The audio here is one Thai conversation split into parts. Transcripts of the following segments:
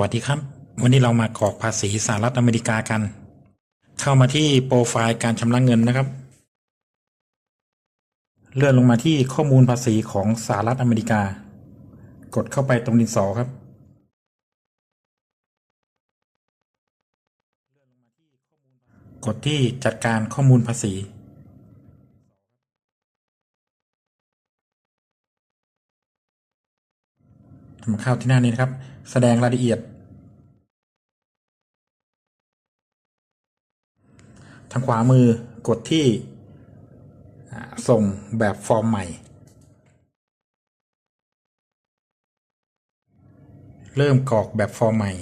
วัสดีครับ วันนี้เรามากรอกภาษีสหรัฐอเมริกากัน เข้ามาที่โปรไฟล์การชำระเงินนะครับ เลื่อนลงมาที่ข้อมูลภาษีของสหรัฐอเมริกา กดเข้าไปตรงดินสอครับ กดที่จัดการข้อมูลภาษี มาเข้าที่หน้านี้นะครับ แสดงรายละเอียด ทางขวามือกดที่ส่งแบบฟอร์มใหม่ เริ่มกรอกแบบฟอร์มใหม่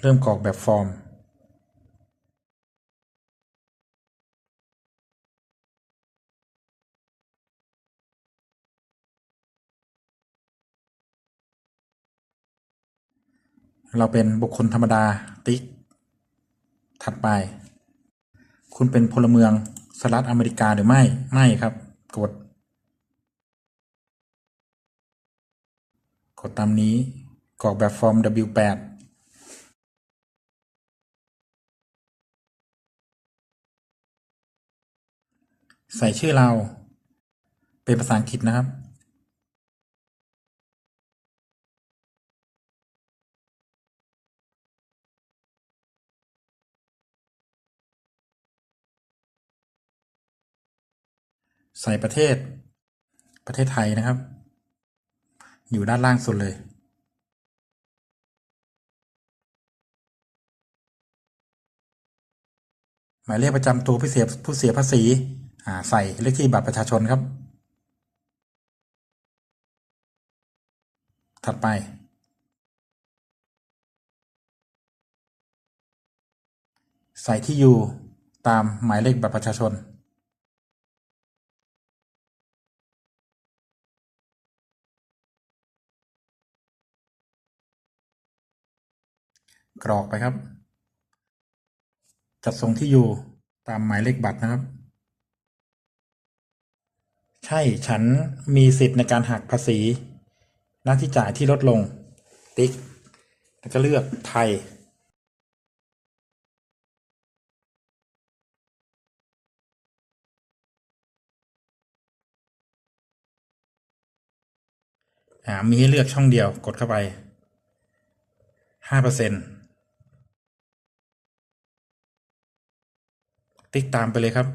เริ่มกรอกแบบฟอร์ม เราเป็นบุคคลธรรมดาติ๊ก ถัดไป คุณเป็นพลเมืองสหรัฐอเมริกาหรือไม่ ไม่ครับ กด กดตามนี้กรอกแบบฟอร์ม W8 ใส่ชื่อเรา เป็นภาษาอังกฤษนะครับ ใส่ประเทศ ประเทศไทยนะครับ อยู่ด้านล่างสุดเลยหมายเลขประจำตัวผู้เสียผู้เสียภาษีอ่าใส่เลขที่บัตรประชาชนครับ ถัดไป ใส่ที่อยู่ตามหมายเลขบัตรประชาชน กรอกไปครับ จัดส่งที่อยู่ตามหมายเลขบัตรนะครับ ใช่ฉันมีสิทธิ์ในการหักภาษีหน้าที่จ่ายที่ลดลง ติ๊ก แล้วก็เลือกไทยมีให้เลือกช่องเดียวกดเข้าไป 5% ติ๊กตามไปเลยครับ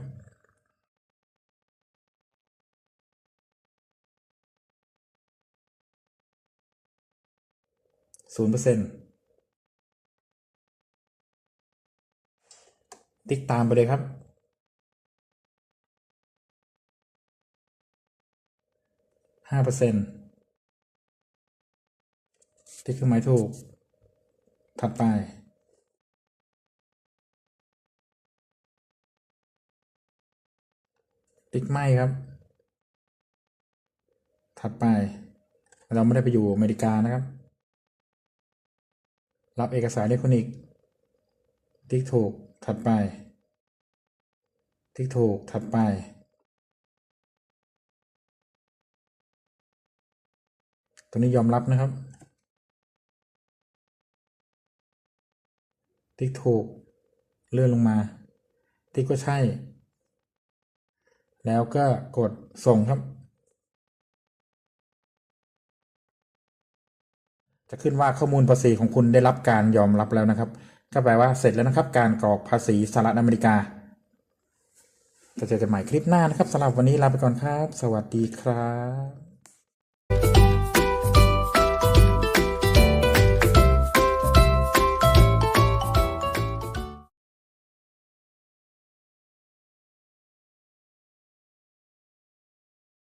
ศูนย์เปอร์เซ็นต์ติ๊กตามไปเลยครับ ห้าเปอร์เซ็นต์ติ๊กเครื่องหมายถูก ถัดไป ติ๊กไม่ครับ ถัดไป เราไม่ได้ไปอยู่อเมริกานะครับ รับเอกสารอิเล็กทรอนิกส์ติ๊กถูกถัดไป ติ๊กถูกถัดไป ตัวนี้ยอมรับนะครับ ติ๊กถูกเลื่อนลงมา ติ๊กก็ใช่ แล้วก็กดส่งครับ จะขึ้นว่าข้อมูลภาษีของคุณได้รับการยอมรับแล้วนะครับ ก็แปลว่าเสร็จแล้วนะครับ การกรอกภาษีสหรัฐอเมริกาจะเจอกันใหม่คลิปหน้านะครับสำหรับวันนี้ลาไปก่อนครับ สวัสดีครับ